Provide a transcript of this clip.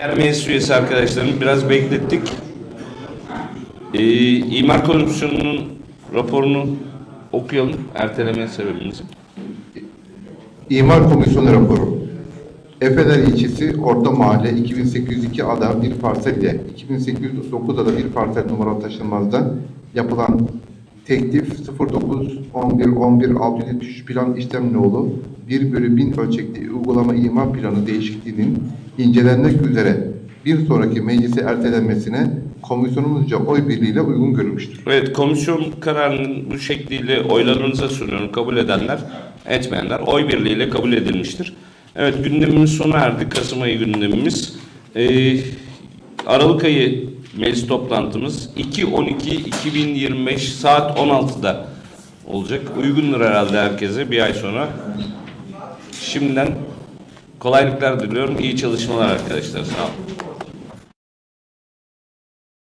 Değerli meclis üyesi arkadaşlarım biraz beklettik. Ee, İmar Komisyonu'nun raporunu okuyalım. Erteleme sebebimizi. İmar Komisyonu raporu. Efeler ilçesi Orta Mahalle 2802 ada bir parsel ile 2809 ada bir parsel numara taşınmazda yapılan teklif 09 11 11 673 plan işlem nolu 1 bölü 1000 ölçekli uygulama imar planı değişikliğinin incelenmek üzere bir sonraki meclise ertelenmesine komisyonumuzca oy birliğiyle uygun görülmüştür. Evet, komisyon kararının bu şekliyle oylarınıza sunuyorum. Kabul edenler, etmeyenler oy birliğiyle kabul edilmiştir. Evet, gündemimiz sona erdi. Kasım ayı gündemimiz. Ee, Aralık ayı meclis toplantımız 2.12.2025 saat 16'da olacak. Uygundur herhalde herkese bir ay sonra. Şimdiden kolaylıklar diliyorum. İyi çalışmalar arkadaşlar. Sağ olun.